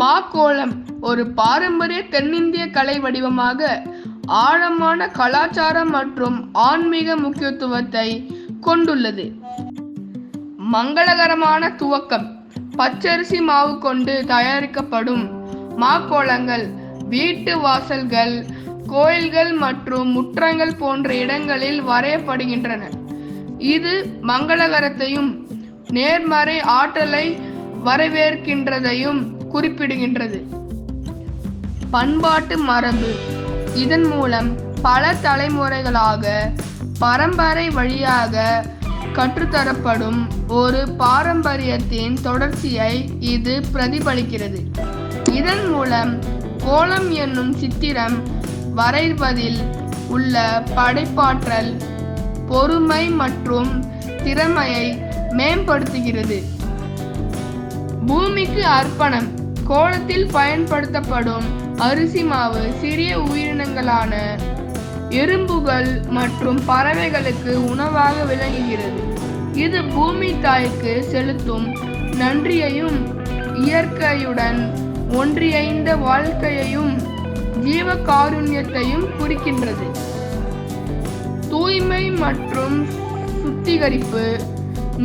மாக்கோலம் ஒரு பாரம்பரிய தென்னிந்திய கலை வடிவமாக ஆழமான கலாச்சாரம் மற்றும் ஆன்மீக முக்கியத்துவத்தை கொண்டுள்ளது. மங்களகரமான துவக்கம் பச்சரிசி மாவு கொண்டு தயாரிக்கப்படும் மாக்கோலங்கள் வீட்டு வாசல்கள் கோயில்கள் மற்றும் முற்றங்கள் போன்ற இடங்களில் வரையப்படுகின்றன. இது மங்களகரத்தையும் நேர்மறை ஆற்றலை வரவேற்கின்றதையும் குறிப்பிடுகின்றது. பண்பாட்டு மரபு. இதன் மூலம் பல தலைமுறைகளாக பரம்பரை வழியாக கற்றுத்தரப்படும் ஒரு பாரம்பரியத்தின் தொடர்ச்சியை இது பிரதிபலிக்கிறது. இதன் மூலம் கோலம் என்னும் சித்திரம் வரைவதில் உள்ள படைப்பாற்றல் பொறுமை மற்றும் திறமையை மேம்படுத்துகிறது. பூமிக்கு அர்ப்பணம். கோலத்தில் பயன்படுத்தப்படும் அரிசி மாவு சிறிய உயிரினங்களான எறும்புகள் மற்றும் பறவைகளுக்கு உணவாக விளங்குகிறது. இது பூமி தாய்க்கு செலுத்தும் நன்றியையும் இயற்கையுடன் ஒன்றியைந்த வாழ்க்கையையும் ஜீவகாருண்யத்தையும் குறிக்கின்றது. தூய்மை மற்றும் சுத்திகரிப்பு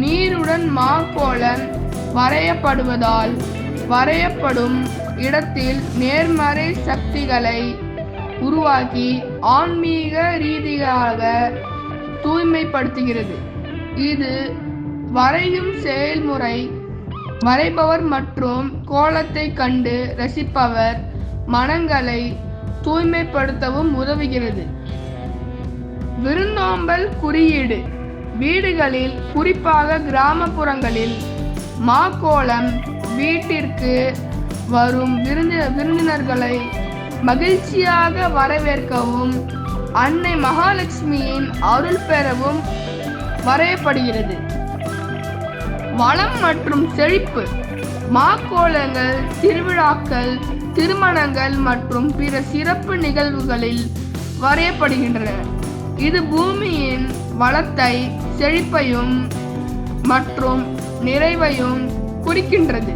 நீருடன் மாக்கோலன் வரையப்படுவதால் வரையப்படும் இடத்தில் நேர்மறை சக்திகளை உருவாக்கி ஆன்மீக ரீதியாக தூய்மைப்படுத்துகிறது. இது வரையும் செயல்முறை வரைபவர் மற்றும் கோலத்தை கண்டு ரசிப்பவர் மனங்களை தூய்மைப்படுத்தவும் உதவுகிறது. விருந்தோம்பல் குறியீடு. வீடுகளில் குறிப்பாக கிராமப்புறங்களில் மாக்கோலம் வீட்டிற்கு வரும் விருந்த விருந்தினர்களை மகிழ்ச்சியாக வரவேற்கவும் அன்னை மகாலட்சுமியின் அருள் பெறவும் வரையப்படுகிறது. வளம் மற்றும் செழிப்பு மாக்கோலங்கள் திருவிழாக்கள் திருமணங்கள் மற்றும் பிற சிறப்பு நிகழ்வுகளில் வரையப்படுகின்றன. இது பூமியின் வளத்தை செழிப்பையும் மற்றும் நிறைவையும் குறிக்கின்றது